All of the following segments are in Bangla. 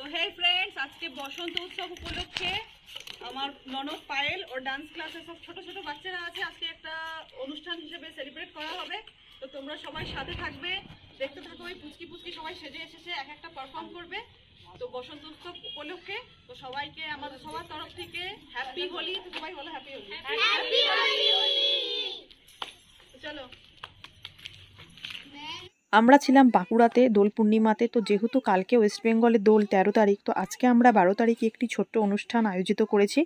তো হে ফ্রেন্ডস আজকে বসন্ত উৎসব উপলক্ষে আমার ননদ পায়েল ও ডান্স ক্লাসে সব ছোট ছোট বাচ্চারা আছে। আজকে একটা অনুষ্ঠান হিসেবে সেলিব্রেট করা হবে। তো তোমরা সবাই সাথে থাকবে। দেখতে থাকো ওই পুচকি পুচকি সবাই সেজে এসেছে, এক একটা পারফর্ম করবে। তো বসন্ত উৎসব উপলক্ষে তো সবাইকে, আমাদের সবার তরফ থেকে হ্যাপি হোলি। তো সবাই বলো হ্যাপি হোলি। তো চলো আমরা ছিলাম বাঁকুড়াতে, দোল পূর্ণিমাতে, তো যেহেতু কালকে ওয়েস্ট বেঙ্গলে দোল তেরো তারিখ, তো আজকে আমরা বারো তারিখে একটি ছোট্ট অনুষ্ঠান আয়োজিত করেছি।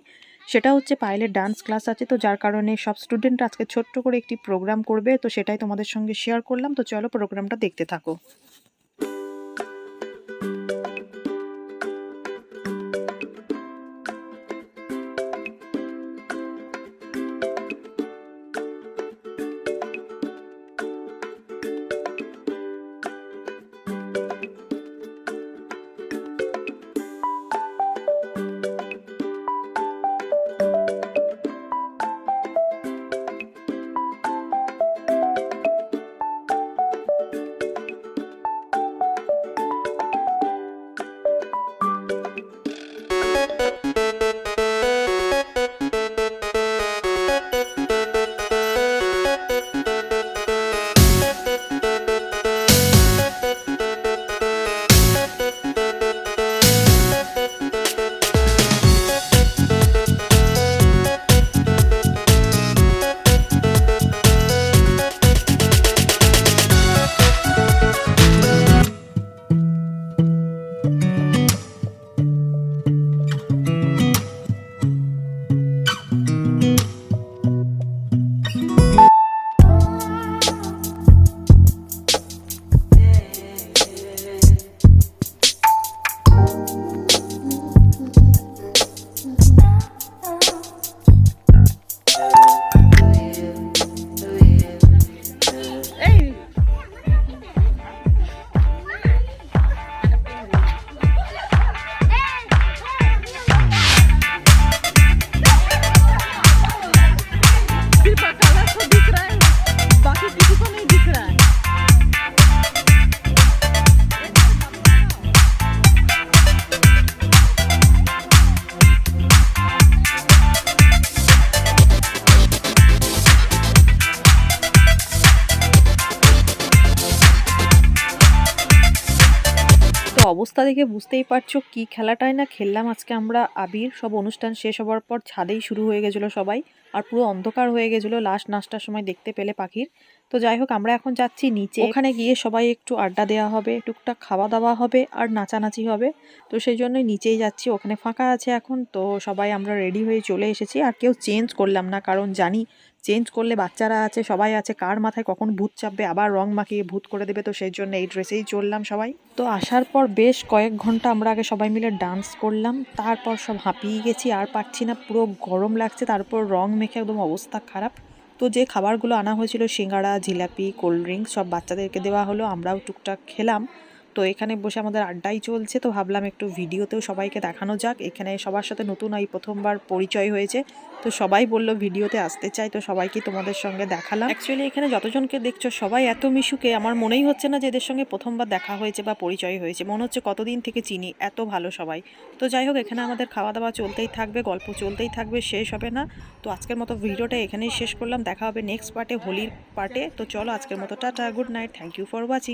সেটা হচ্ছে পায়েলের ডান্স ক্লাস আছে, তো যার কারণে সব স্টুডেন্ট আজকে ছোট্ট করে একটি প্রোগ্রাম করবে, তো সেটাই তোমাদের সঙ্গে শেয়ার করলাম। তো চলো প্রোগ্রামটা দেখতে থাকো। অবস্থা দেখে বুঝতেই পারছ কি খেলাটাই না খেললাম। আজকে আমরা আবির, সব অনুষ্ঠান শেষ হওয়ার পর ছাদেই শুরু হয়ে গেছিল সবাই, আর পুরো অন্ধকার হয়ে গেছিল লাস্ট নাচটার সময় দেখতে পেলে পাখির। তো যাই হোক, আমরা এখন যাচ্ছি নিচে। ওখানে গিয়ে সবাই একটু আড্ডা দেওয়া হবে, টুকটাক খাওয়া দাওয়া হবে আর নাচানাচি হবে। তো সেই জন্যই নিচেই যাচ্ছি, ওখানে ফাঁকা আছে এখন। তো সবাই আমরা রেডি হয়ে চলে এসেছি, আর কেউ চেঞ্জ করলাম না, কারণ জানি চেঞ্জ করলে বাচ্চারা আছে, সবাই আছে, কার মাথায় কখন ভূত চাপবে, আবার রং মাখিয়ে ভূত করে দেবে, তো সেই জন্য এই ড্রেসেই চললাম সবাই। তো আসার পর বেশ কয়েক ঘণ্টা আমরা আগে সবাই মিলে ডান্স করলাম, তারপর সব হাঁপিয়ে গেছি, আর পারছি না, পুরো গরম লাগছে, তারপর রং মেখে একদম অবস্থা খারাপ। তো যে খাবারগুলো আনা হয়েছিল সিঙ্গাড়া জিলাপি, কোল্ড ড্রিঙ্কস সব বাচ্চাদেরকে দেওয়া হলো, আমরাও টুকটাক খেলাম। তো এখানে বসে আমাদের আড্ডাই চলছে, তো ভাবলাম একটু ভিডিওতেও সবাইকে দেখানো যাক। এখানে সবার সাথে নতুন এই প্রথমবার পরিচয় হয়েছে, তো সবাই বলল ভিডিওতে আসতে চাই, তো সবাইকে তোমাদের সঙ্গে দেখালাম। অ্যাকচুয়ালি এখানে যতজনকে দেখছ সবাই এত মিশুকে, আমার মনেই হচ্ছে না যে এদের সঙ্গে প্রথমবার দেখা হয়েছে বা পরিচয় হয়েছে। মনে হচ্ছে কতদিন থেকে চিনি, এত ভালো সবাই। তো যাই হোক, এখানে আমাদের খাওয়া দাওয়া চলতেই থাকবে, গল্প চলতেই থাকবে, শেষ হবে না। তো আজকের মতো ভিডিওটা এখানেই শেষ করলাম, দেখা হবে নেক্সট পার্টে হোলির পার্টে তো চলো আজকের মতো, tata good night thank you for watching